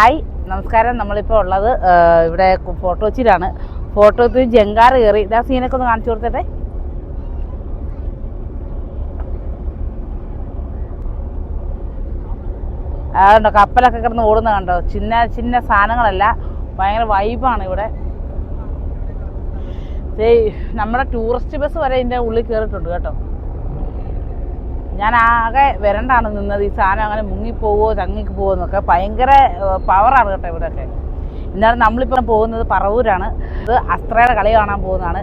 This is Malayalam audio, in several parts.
ഹായ് നമസ്കാരം. നമ്മളിപ്പോൾ ഉള്ളത് ഇവിടെ ഫോട്ടോ കൊച്ചിയിലാണ് ഫോട്ടോ കൊച്ചി ജങ്കാർ കയറി. ഇതാ സീനൊക്കെ ഒന്ന് കാണിച്ചു കൊടുത്തട്ടെ? അതുണ്ടോ കപ്പലൊക്കെ കിടന്ന് ഓടുന്ന കണ്ടോ? ചിന്ന ചിന്ന സാധനങ്ങളല്ല. ഭയങ്കര വൈബാണ് ഇവിടെ. നമ്മുടെ ടൂറിസ്റ്റ് ബസ് വരെ ഇതിന്റെ ഉള്ളിൽ കയറിയിട്ടുണ്ട് കേട്ടോ. ഞാൻ ആകെ വരണ്ടാണ് നിന്നത്. ഈ സാധനം അങ്ങനെ മുങ്ങിപ്പോവോ തങ്ങിക്ക് പോവോ എന്നൊക്കെ ഭയങ്കര പവറാണ് കേട്ടോ ഇവിടെയൊക്കെ. എന്നാലും നമ്മളിപ്പോൾ പോകുന്നത് പറവൂരാണ്. അത് അസ്ത്രയുടെ കളി കാണാൻ പോകുന്നതാണ്.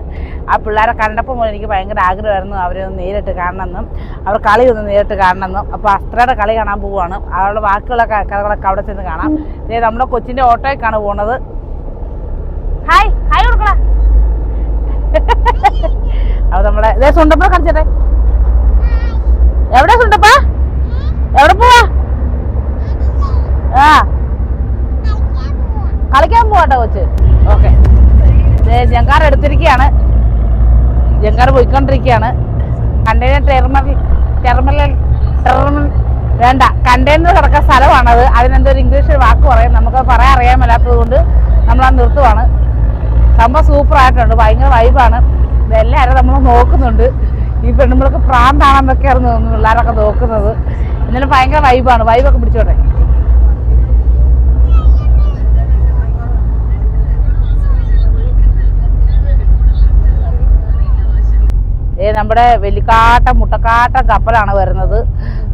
ആ പിള്ളേരെ കണ്ടപ്പോൾ എനിക്ക് ഭയങ്കര ആഗ്രഹമായിരുന്നു അവരെ ഒന്ന് നേരിട്ട് കാണണമെന്നും അവർ കളി ഒന്ന് നേരിട്ട് കാണണമെന്നും. അപ്പോൾ അസ്ത്രയുടെ കളി കാണാൻ പോവുകയാണ്. അവരുടെ ബാക്കിയുള്ള കഥകളൊക്കെ അവിടെ ചെന്ന് കാണാം. ഇതേ നമ്മുടെ കൊച്ചിന്റെ ഓട്ടോയ്ക്കാണ് പോണത്. ഹായ് ഹായ് കൊടുക്കടാ. അപ്പോൾ നമ്മളെ ഇതേ സുണ്ടപ്പ കാണിച്ചേ എവിടെ സുണ്ടപ്പാ എവിടെ പോവാ? ആ. കളിക്കാൻ പോവാട്ടോ കൊച്ച്. ഓക്കെ. ജങ്കാർ എടുത്തിരിക്കുകയാണ് ജങ്കാർ പോയിക്കൊണ്ടിരിക്കുകയാണ് കണ്ടെയ്നർ ടെർമിനൽ ടെർമിനൽ ടെർമിനൽ വേണ്ട. കണ്ടെയ്നർ കിടക്കുന്ന സ്ഥലമാണത്. അതിനെന്തോ ഒരു ഇംഗ്ലീഷ് വാക്ക് പറയും. നമുക്ക് പറയാൻ അറിയാൻ മേലാത്തത് കൊണ്ട് ആ നിർത്തുവാണ്. സംഭവം സൂപ്പർ ആയിട്ടുണ്ട്. ഭയങ്കര വൈബാണ് ഇതെല്ലാവരും നമ്മൾ നോക്കുന്നുണ്ട്. ഈ പെണ്ണുമ്പളൊക്കെ പ്രാന്താണെന്നൊക്കെയായിരുന്നു തോന്നുന്നു പിള്ളേരൊക്കെ നോക്കുന്നത്. എന്നാലും ഭയങ്കര വൈബാണ് വൈബൊക്കെ പിടിച്ചോട്ടെ. ഏ നമ്മുടെ വെല്ലിക്കാട്ട മുട്ടക്കാട്ട കപ്പലാണ് വരുന്നത്.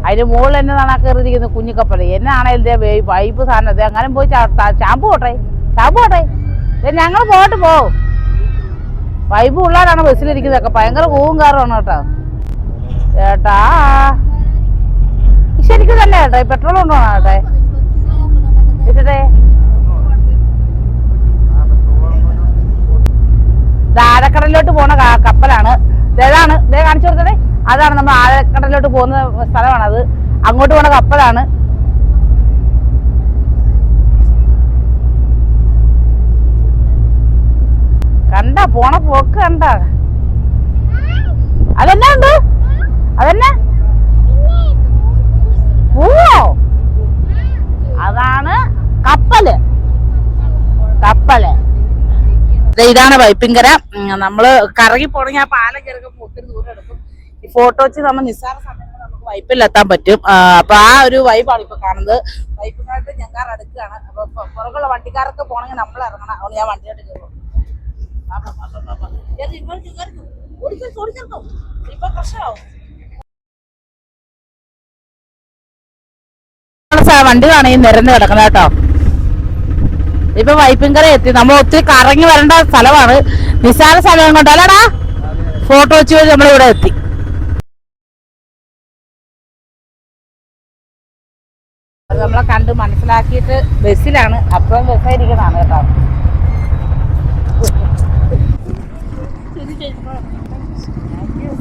അതിന് മുകളിൽ എന്നതാണ് കയറിയിരിക്കുന്നത്? കുഞ്ഞു കപ്പൽ. എന്നാണേലും ഇതേ വൈബ് സാധനം. അങ്ങനെ പോയി ചാമ്പ് പോട്ടെ. ചാമ്പ് പോട്ടെ. ഞങ്ങൾ പോട്ട് പോവും വൈബ് ഉള്ളാലാണ് ബസ്സിലിരിക്കുന്നതൊക്കെ ഭയങ്കര കൂവും കാറുമാണ് കേട്ടോ. ചേട്ടാ ശരിക്കും തന്നെ ഏട്ടാ? പെട്രോൾ കൊണ്ടുപോകണം ഇത്. ആഴക്കടലിലോട്ട് പോണ കപ്പലാണ്. ഇതാണ്. ഇതേ കാണിച്ചു കൊടുത്തേ അതാണ് നമ്മൾ ആഴക്കടലിലോട്ട് പോകുന്ന സ്ഥലമാണത് അങ്ങോട്ട് പോണ കപ്പലാണ്. കണ്ട പോണ പോക്ക് കണ്ട. അതെന്നാ ഉണ്ട്? അതെന്നാ? പൂവോ? അതാണ് കപ്പൽ. കപ്പൽ. ഇതാണ് വൈപ്പിങ്കര. നമ്മൾ കറങ്ങി പോണെങ്കിൽ ആ പാലം കയറുമ്പോൾ ഒത്തിരി ദൂരം എടുക്കും. ഈ ഫോട്ടോ വെച്ച് നമ്മൾ നിസ്സാര സമയത്ത് നമുക്ക് വൈപ്പിലെത്താൻ പറ്റും. അപ്പൊ ആ ഒരു വൈബാണ് ഇപ്പൊ കാണുന്നത്. വൈപ്പിനകത്ത് ഞങ്ങൾ അടുക്കുകയാണ് അപ്പൊ പുറകുള്ള വണ്ടിക്കാരൊക്കെ പോണെങ്കിൽ നമ്മൾ ഇറങ്ങണം. അതുകൊണ്ട് ഞാൻ വണ്ടിയായിട്ട് കയറും ഓടിച്ചോ, ഓടിച്ചോ. ഇപ്പൊ പ്രശ്നമാവും വണ്ടി കാണുകയും നിരന്ന് കിടക്കുന്നത് കേട്ടോ. ഇപ്പൊ വൈപ്പിങ്കര എത്തി. നമ്മൾ ഒത്തിരി കറങ്ങി വരേണ്ട സ്ഥലമാണ്. നിസ്സാര സ്ഥലം കൊണ്ട് അല്ലടാ ഫോട്ടോ വെച്ച് നമ്മൾ ഇവിടെ എത്തി. നമ്മളെ കണ്ട് മനസ്സിലാക്കിയിട്ട് ബസ്സിലാണ്. അപ്പുറം ബസ്സായിരിക്കുന്നതാണ് കേട്ടോ ഇവിടെ അടുത്താണ്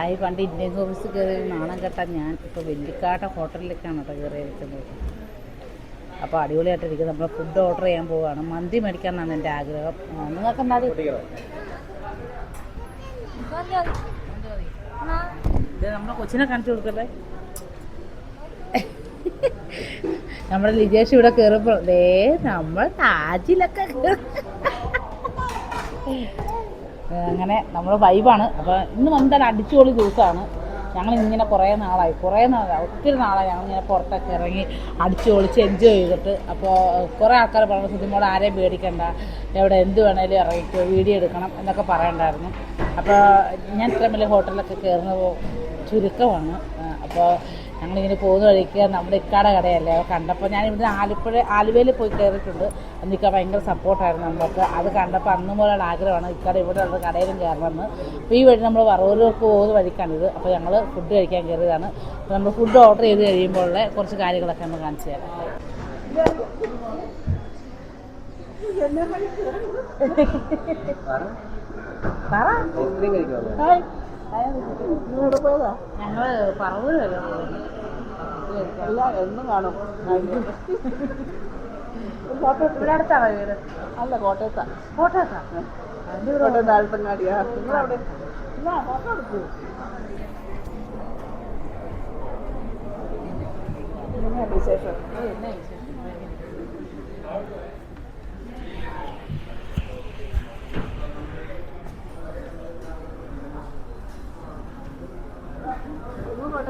ആയി പണ്ട് ഇന്ത്യൻ ഓഫീസ് കയറി നാണം കെട്ടാൻ ഞാൻ ഇപ്പോൾ വെല്ലിക്കാട്ട ഹോട്ടലിലേക്കാണ് കേട്ടോ കയറി ഇരിക്കുന്നത്. അപ്പോൾ അടിപൊളിയായിട്ടിരിക്കും നമ്മൾ ഫുഡ് ഓർഡർ ചെയ്യാൻ പോവുകയാണ്. മന്തി മേടിക്കാൻ എന്നാണ് എന്റെ ആഗ്രഹം. നിങ്ങൾക്ക് എന്താ ഇത് നമ്മളെ കൊച്ചിനെ കാണിച്ചു കൊടുക്കട്ടെ. നമ്മുടെ ലിജേഷ് ഇവിടെ കയറുമ്പോൾ ദേ നമ്മൾ താജിലൊക്കെ. അങ്ങനെ നമ്മൾ വൈബാണ് അപ്പോൾ ഇന്ന് വന്നിട്ട് അടിച്ചുപൊളി ദിവസമാണ്. ഞങ്ങൾ ഇങ്ങനെ കുറേ നാളായി. കുറേ നാളായി. ഒത്തിരി നാളായി ഞങ്ങൾ ഇങ്ങനെ പുറത്തൊക്കെ ഇറങ്ങി അടിച്ചു പൊളിച്ച് എൻജോയ് ചെയ്തിട്ട്. അപ്പോൾ കുറേ ആൾക്കാർ പറഞ്ഞു സുധിമോട് ആരെയും പേടിക്കണ്ട. എവിടെ എന്ത് വേണേലും ഇറങ്ങിക്കോ. വീഡിയോ എടുക്കണം. എന്നൊക്കെ പറയണ്ടായിരുന്നു. അപ്പോൾ ഞാൻ ഇത്രയും വലിയ ഹോട്ടലിലൊക്കെ കയറുന്നത് ചുരുക്കമാണ്. അപ്പോൾ ഞങ്ങളിങ്ങനെ പോകുന്ന വഴിക്ക് നമ്മുടെ ഇക്കാട കടയല്ലേ? കണ്ടപ്പോൾ ഞാൻ ഇവിടുന്ന് ആലപ്പുഴ ആലുവയിൽ പോയി കയറിയിട്ടുണ്ട്. എനിക്ക് ഭയങ്കര സപ്പോർട്ടായിരുന്നു നമുക്ക് അത് കണ്ടപ്പോൾ അന്ന് പോലുള്ള ആഗ്രഹമാണ് ഇക്കാട ഇവിടെ ഉള്ള കടയിലും കയറണമെന്ന്. അപ്പോൾ ഈ വഴി നമ്മൾ വറവൂർക്ക് പോകുന്ന വഴിക്കാണിത് അപ്പോൾ ഞങ്ങൾ ഫുഡ് കഴിക്കാൻ കയറിയതാണ്. അപ്പോൾ നമ്മൾ ഫുഡ് ഓർഡർ ചെയ്ത് കഴിയുമ്പോഴുള്ള കുറച്ച് കാര്യങ്ങളൊക്കെ നമ്മൾ കാണിച്ചു തരാം. പറ. ഹായ്. ഞങ്ങൾ പറവൂര് വരെ പോകുന്നു. എല്ലാം എന്നും കാണും ഇവിടെ അടുത്താണോ വീട് അല്ല കോട്ടയത്താ കോട്ടയത്താ കോട്ടയം താഴ്ത്തങ്ങാടിയാ നിങ്ങളവിടെ ഇല്ല ഫോട്ടോ എടുക്കൂ വിശേഷം എന്നാ വിശേഷം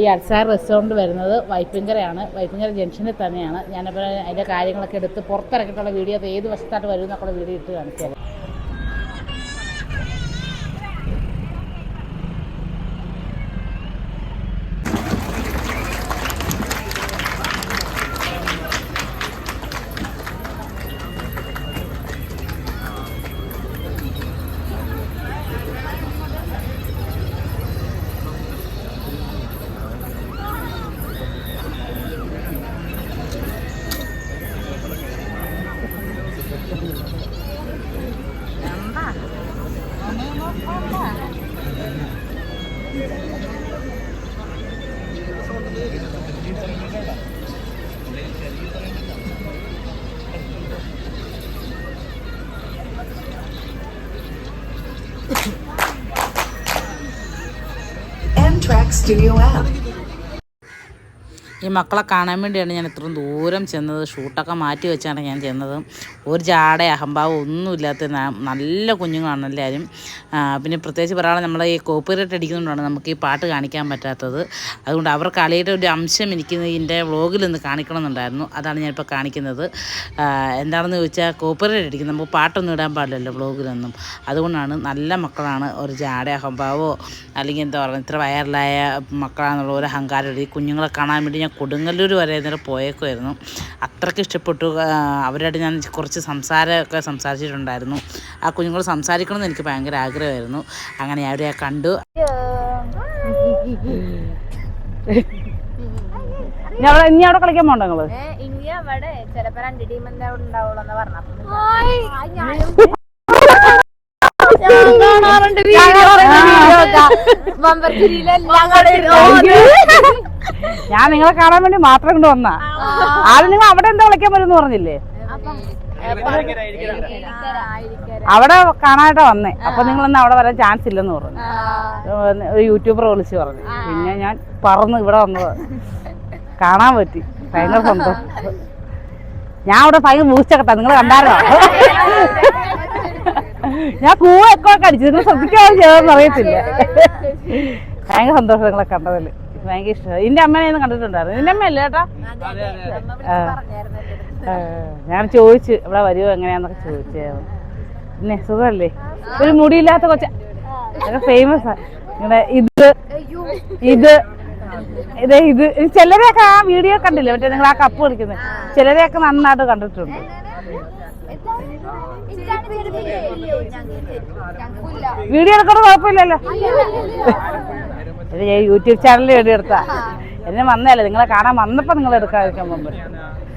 ഈ അൽസാർ റെസ്റ്റോറന്റ് വരുന്നത് വൈപ്പിങ്കരയാണ് വൈപ്പിങ്കര ജംഗ്ഷനിൽ തന്നെയാണ്. ഞാനപ്പോൾ അതിന്റെ കാര്യങ്ങളൊക്കെ എടുത്ത് പുറത്തിറക്കിയിട്ടുള്ള വീഡിയോ അത് ഏത് വശത്തായിട്ട് വരും വീഡിയോ ഇട്ട് കാണിച്ചു Amtrak Studio app. ഈ മക്കളെ കാണാൻ വേണ്ടിയാണ് ഞാൻ ഇത്രയും ദൂരം ചെന്നത്. ഷൂട്ടൊക്കെ മാറ്റി വെച്ചാണ് ഞാൻ ചെന്നത്. ഒരു ജാട അഹംഭാവം ഒന്നുമില്ലാത്ത നല്ല കുഞ്ഞുങ്ങളാണ് എല്ലാവരും. പിന്നെ പ്രത്യേകിച്ച് പറയാനുള്ള നമ്മളെ ഈ കോപ്പിറേറ്റ് അടിക്കുന്നതുകൊണ്ടാണ് നമുക്ക് ഈ പാട്ട് കാണിക്കാൻ പറ്റാത്തത്. അതുകൊണ്ട് അവർ കളിയുടെ ഒരു അംശം എനിക്ക് ഇതിന്റെ വ്ളോഗിൽ നിന്ന് കാണിക്കണമെന്നുണ്ടായിരുന്നു. അതാണ് ഞാനിപ്പോൾ കാണിക്കുന്നത്. എന്താണെന്ന് ചോദിച്ചാൽ കോപ്പിറേറ്റ് അടിക്കുന്നത്. നമുക്ക് പാട്ടൊന്നും ഇടാൻ പാടില്ലല്ലോ വ്ളോഗിലൊന്നും. അതുകൊണ്ടാണ് നല്ല മക്കളാണ് ഒരു ജാട അഹംഭാവോ അല്ലെങ്കിൽ എന്താ പറയുക ഇത്ര വയറിലായ മക്കളാണെന്നുള്ള ഒരു അഹങ്കാരം. കുഞ്ഞുങ്ങളെ കാണാൻ വേണ്ടി ഞാൻ കൊടുങ്ങല്ലൂർ വരെ നേരം പോയേക്കുമായിരുന്നു അത്രയ്ക്ക് ഇഷ്ടപ്പെട്ടു. അവരായിട്ട് ഞാൻ കുറച്ച് സംസാരമൊക്കെ സംസാരിച്ചിട്ടുണ്ടായിരുന്നു. ആ കുഞ്ഞുങ്ങൾ സംസാരിക്കണമെന്ന് എനിക്ക് ഭയങ്കര ആഗ്രഹമായിരുന്നു. അങ്ങനെ അവരെ കണ്ടു. ഇനി അവിടെ ഇനി അവിടെ കളിക്കാൻ പോണ്ടോ നിങ്ങൾ? ഇനി അവിടെ ചിലപ്പോ രണ്ട് ടീം എന്താ ഉണ്ടാവുള്ളൂ എന്ന് പറഞ്ഞു ഞാൻ നിങ്ങളെ കാണാൻ വേണ്ടി മാത്രം കൊണ്ട് വന്നാ. ആദ്യം നിങ്ങൾ അവിടെ എന്താ വിളിക്കാൻ വരുമെന്ന് പറഞ്ഞില്ലേ? അവിടെ കാണാനായിട്ട് വന്നേ. അപ്പൊ നിങ്ങളൊന്നും അവിടെ വരാൻ ചാൻസ് ഇല്ലെന്ന് പറഞ്ഞു. ഒരു യൂട്യൂബർ വിളിച്ച് പറഞ്ഞു. പിന്നെ ഞാൻ പറന്ന് ഇവിടെ വന്നത്. കാണാൻ പറ്റി. ഭയങ്കര സന്തോഷം. ഞാൻ അവിടെ ഭയങ്കര മൂച്ചക്കട്ടാ നിങ്ങൾ കണ്ടായിരുന്നോ? ഞാൻ കൂവൊക്കെ ഒക്കെ അടിച്ചു നിങ്ങൾ ശ്രദ്ധിക്കാതെ ചെയ്തതെന്ന് അറിയത്തില്ല. ഭയങ്കര സന്തോഷം നിങ്ങളെ കണ്ടതിൽ ഭയങ്കര ഇഷ്ടമാണ് എന്റെ അമ്മേനെ ഒന്ന് കണ്ടിട്ടുണ്ടായിരുന്നു. നിന്റെ അമ്മയല്ലേ ചേട്ടാ ഞാൻ ചോദിച്ചു ഇവിടെ വരുമോ എങ്ങനെയാന്നൊക്കെ ചോദിച്ചായിരുന്നു. പിന്നെ സുഖമല്ലേ? ഒരു മുടിയില്ലാത്ത കൊച്ച. ഫേമസ് ആണ് ഇത് ഇത് ഇത് ചിലരെയൊക്കെ ആ വീഡിയോ കണ്ടില്ലേ? മറ്റേ നിങ്ങൾ ആ കപ്പ് കളിക്കുന്നത് ചിലരെയൊക്കെ നന്നായിട്ട് കണ്ടിട്ടുണ്ട്. വീഡിയോ എടുക്കണ കുഴപ്പമില്ലല്ലോ. ഇത് ഞാൻ യൂട്യൂബ് ചാനലിൽ വീഡിയോ എടുത്താ. എന്നെ വന്നതല്ലേ? നിങ്ങളെ കാണാൻ വന്നപ്പോൾ നിങ്ങൾ എടുക്കാതിരിക്കാൻ പോകുമ്പോൾ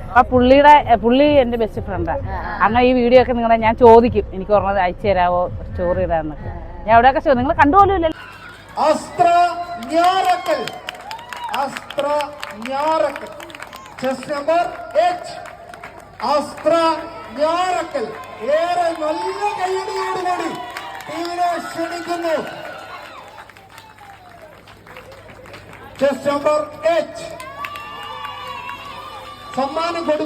അപ്പൊ പുള്ളിയുടെ പുള്ളി എന്റെ ബെസ്റ്റ് ഫ്രണ്ടാണ് അങ്ങനെ ഈ വീഡിയോ ഒക്കെ നിങ്ങളെ ഞാൻ ചോദിക്കും എനിക്ക് ഓർമ്മ അയച്ചു തരാവോ? സ്റ്റോറി ഇടാന്നൊക്കെ ഞാൻ അവിടെയൊക്കെ ചോദിക്കും നിങ്ങൾ കണ്ടുപോലും അസ്ത്ര ചെസ് നമ്പർ എച്ച് അസ്ത്ര ഞാറക്കൽ ഏറെ നല്ല കൈയടിയോടുകൂടി ടീമിനെ ക്ഷണിക്കുന്നു. ചെസ് നമ്പർ എച്ച് സമ്മാനം കൊടുക്കും